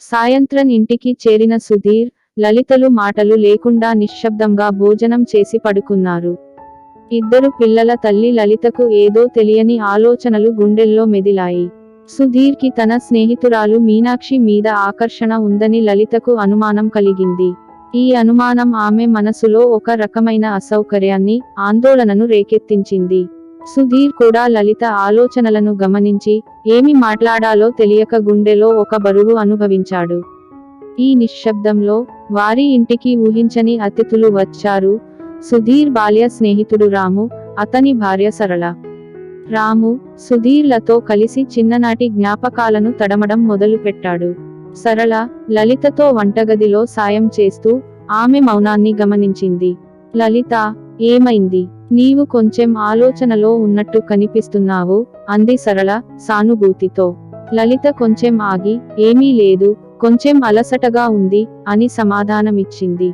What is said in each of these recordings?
సాయంత్రం ఇంటికి చేరిన సుధీర్ లలితలు మాటలు లేకుండా నిశ్శబ్దంగా భోజనం చేసి పడుకున్నారు. ఇద్దరు పిల్లల తల్లి లలితకు ఏదో తెలియని ఆలోచనలు గుండెల్లో మెదిలాయి. సుధీర్కి తన స్నేహితురాలు మీనాక్షి మీద ఆకర్షణ ఉందని లలితకు అనుమానం కలిగింది. ఈ అనుమానం ఆమె మనసులో ఒక రకమైన అసౌకర్యాన్ని ఆందోళనను రేకెత్తించింది. సుధీర్ కూడా లలిత ఆలోచనలను గమనించి ఏమి మాట్లాడాలో తెలియక గుండెలో ఒక బరువు అనుభవించాడు. ఈ నిశ్శబ్దంలో వారి ఇంటికి ఊహించని అతిథులు వచ్చారు. సుధీర్ బాల్య స్నేహితుడు రాము అతని భార్య సరళ. రాము సుధీర్లతో కలిసి చిన్ననాటి జ్ఞాపకాలను తడమడం మొదలుపెట్టాడు. సరళ లలితతో వంటగదిలో సాయం చేస్తూ ఆమె మౌనాన్ని గమనించింది. లలిత ఏమైంది? నీవు కొంచెం ఆలోచనలో ఉన్నట్టు కనిపిస్తున్నావు అంది సరళ సానుభూతితో. లలిత కొంచెం ఆగి ఏమీ లేదు కొంచెం అలసటగా ఉంది అని సమాధానమిచ్చింది.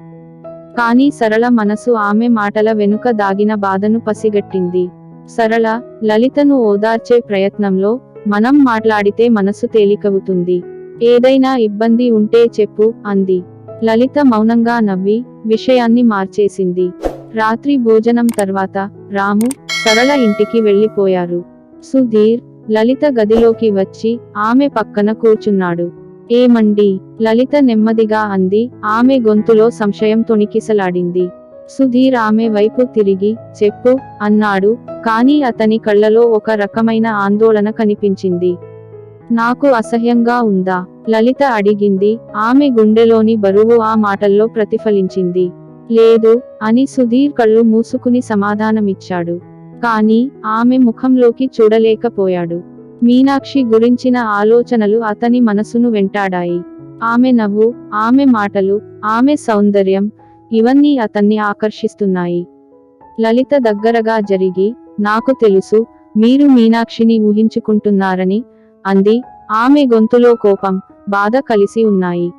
కానీ సరళ మనసు ఆమె మాటల వెనుక దాగిన బాధను పసిగట్టింది. సరళ లలితను ఓదార్చే ప్రయత్నంలో మనం మాట్లాడితే మనసు తేలికవుతుంది. ఏదైనా ఇబ్బంది ఉంటే చెప్పు అంది. లలిత మౌనంగా నవ్వి విషయాన్ని మార్చేసింది. రాత్రి భోజనం తర్వాత రాము సరళ ఇంటికి వెళ్ళిపోయారు. సుధీర్ లలిత గదిలోకి వచ్చి ఆమె పక్కన కూర్చున్నాడు. ఏమండి? లలిత నెమ్మదిగా అంది. ఆమె గొంతులో సంశయం తొణికిసలాడింది. సుధీర్ ఆమె వైపు తిరిగి చెప్పు అన్నాడు. కానీ అతని కళ్ళలో ఒక రకమైన ఆందోళన కనిపించింది. నాకు అసహ్యంగా ఉందా? లలిత అడిగింది. ఆమె గుండెలోని బరువు ఆ మాటల్లో ప్రతిఫలించింది. లేదు అని సుధీర్ కళ్ళు మూసుకుని సమాధానమిచ్చాడు. కాని ఆమె ముఖంలోకి చూడలేకపోయాడు. మీనాక్షి గురించిన ఆలోచనలు అతని మనసును వెంటాడాయి. ఆమె నవ్వు ఆమె మాటలు ఆమె సౌందర్యం ఇవన్నీ అతన్ని ఆకర్షిస్తున్నాయి. లలిత దగ్గరగా జరిగి నాకు తెలుసు మీరు మీనాక్షిని ఊహించుకుంటున్నారని అంది. ఆమె గొంతులో కోపం బాధ కలిసి ఉన్నాయి.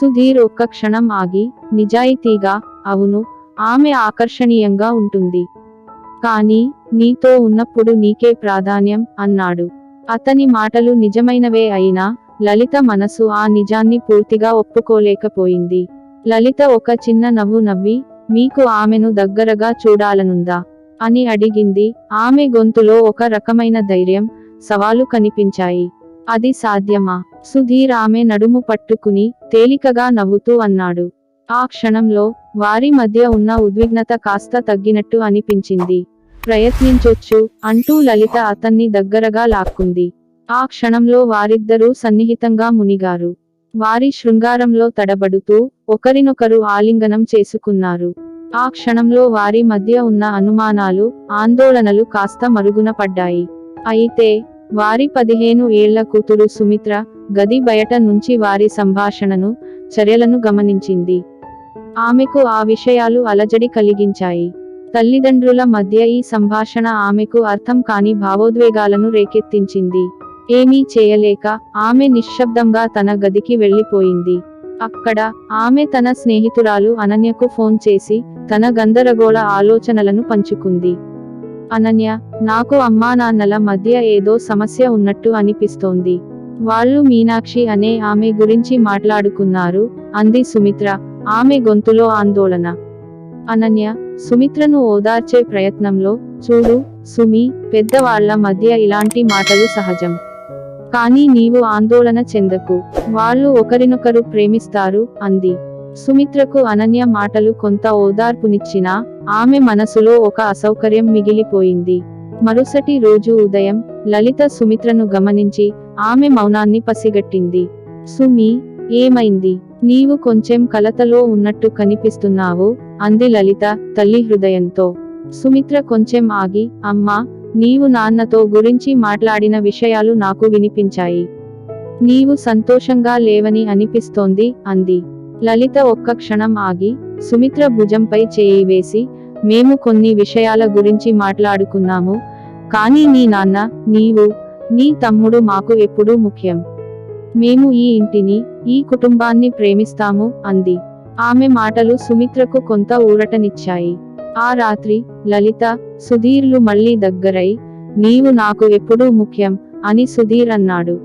సుధీర్ ఒక్క క్షణం ఆగి నిజాయితీగా అవును ఆమె ఆకర్షణీయంగా ఉంటుంది. కానీ నీతో ఉన్నప్పుడు నీకే ప్రాధాన్యం అన్నాడు. అతని మాటలు నిజమైనవే అయినా లలిత మనసు ఆ నిజాన్ని పూర్తిగా ఒప్పుకోలేకపోయింది. లలిత ఒక చిన్న నవ్వు నవ్వి మీకు ఆమెను దగ్గరగా చూడాలనుందా? అని అడిగింది. ఆమె గొంతులో ఒక రకమైన ధైర్యం సవాలు కనిపించాయి. అది సాధ్యమా? సుధీర్ ఆమె నడుము పట్టుకుని తేలికగా నవ్వుతూ అన్నాడు. ఆ క్షణంలో వారి మధ్య ఉన్న ఉద్విగ్నత కాస్త తగ్గినట్టు అనిపించింది. ప్రయత్నించొచ్చు అంటూ లలిత అతన్ని దగ్గరగా లాక్కుంది. ఆ క్షణంలో వారిద్దరూ సన్నిహితంగా మునిగారు. వారి శృంగారంలో తడబడుతూ ఒకరినొకరు ఆలింగనం చేసుకున్నారు. ఆ క్షణంలో వారి మధ్య ఉన్న అనుమానాలు ఆందోళనలు కాస్త మరుగున పడ్డాయి. అయితే వారి పదిహేను ఏళ్ళ కూతురు సుమిత్ర గది బయట నుంచి వారి సంభాషణను చర్యలను గమనించింది. ఆమెకు ఆ విషయాలు అలజడి కలిగించాయి. తల్లిదండ్రుల మధ్య ఈ సంభాషణ ఆమెకు అర్థం కాని భావోద్వేగాలను రేకెత్తించింది. ఏమీ చేయలేక ఆమె నిశ్శబ్దంగా తన గదికి వెళ్ళిపోయింది. అక్కడ ఆమె తన స్నేహితురాలు అనన్యకు ఫోన్ చేసి తన గందరగోళ ఆలోచనలను పంచుకుంది. అనన్య నాకు అమ్మా నాన్నల మధ్య ఏదో సమస్య ఉన్నట్టు అనిపిస్తోంది. వాళ్ళు మీనాక్షి అనే ఆమె గురించి మాట్లాడుకున్నారు అంది సుమిత్ర. ఆమె గొంతులో ఆందోళన. అనన్య సుమిత్రను ఓదార్చే ప్రయత్నంలో చూడు సుమి పెద్దవాళ్ళ మధ్య ఇలాంటి మాటలు సహజం. కానీ నీవు ఆందోళన చెందకు. వాళ్ళు ఒకరినొకరు ప్రేమిస్తారు అంది. సుమిత్రకు అనన్య మాటలు కొంత ఓదార్పునిచ్చినా ఆమె మనసులో ఒక అసౌకర్యం మిగిలిపోయింది. మరుసటి రోజు ఉదయం లలిత సుమిత్రను గమనించి ఆమె మౌనాన్ని పసిగట్టింది. సుమి ఏమైంది? నీవు కొంచెం కలతలో ఉన్నట్టు కనిపిస్తున్నావు అంది లలిత తల్లి హృదయంతో. సుమిత్ర కొంచెం ఆగి అమ్మా నీవు నాన్నతో గురించి మాట్లాడిన విషయాలు నాకు వినిపించాయి. నీవు సంతోషంగా లేవని అనిపిస్తోంది అంది. లలిత ఒక్క క్షణం ఆగి సుమిత్ర భుజంపై చేయి వేసి మేము కొన్ని విషయాల గురించి మాట్లాడుకున్నాము. కానీ నీ నాన్న నీవు నీ తమ్ముడు మాకు ఎప్పుడూ ముఖ్యం. మేము ఈ ఇంటిని ఈ కుటుంబాన్ని ప్రేమిస్తాము అంది. ఆమె మాటలు సుమిత్రకు కొంత ఊరటనిచ్చాయి. ఆ రాత్రి లలిత సుధీర్లు మళ్ళీ దగ్గరై నీవు నాకు ఎప్పుడూ ముఖ్యం అని సుధీర్ అన్నాడు.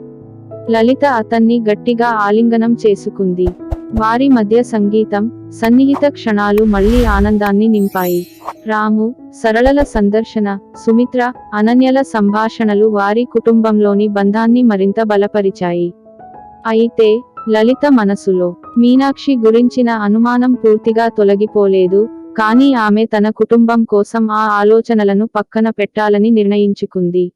లలిత అతన్ని గట్టిగా ఆలింగనం చేసుకుంది. వారి మధ్య సంగీతం సన్నిహిత క్షణాలు మళ్ళీ ఆనందాన్ని నింపాయి. రాము సరళల సందర్శన సుమిత్ర అనన్యల సంభాషణలు వారి కుటుంబంలోని బంధాన్ని మరింత బలపరిచాయి. అయితే లలిత మనసులో మీనాక్షి గురించిన అనుమానం పూర్తిగా తొలగిపోలేదు కానీ ఆమె తన కుటుంబం కోసం ఆ ఆలోచనలను పక్కన పెట్టాలని నిర్ణయించుకుంది.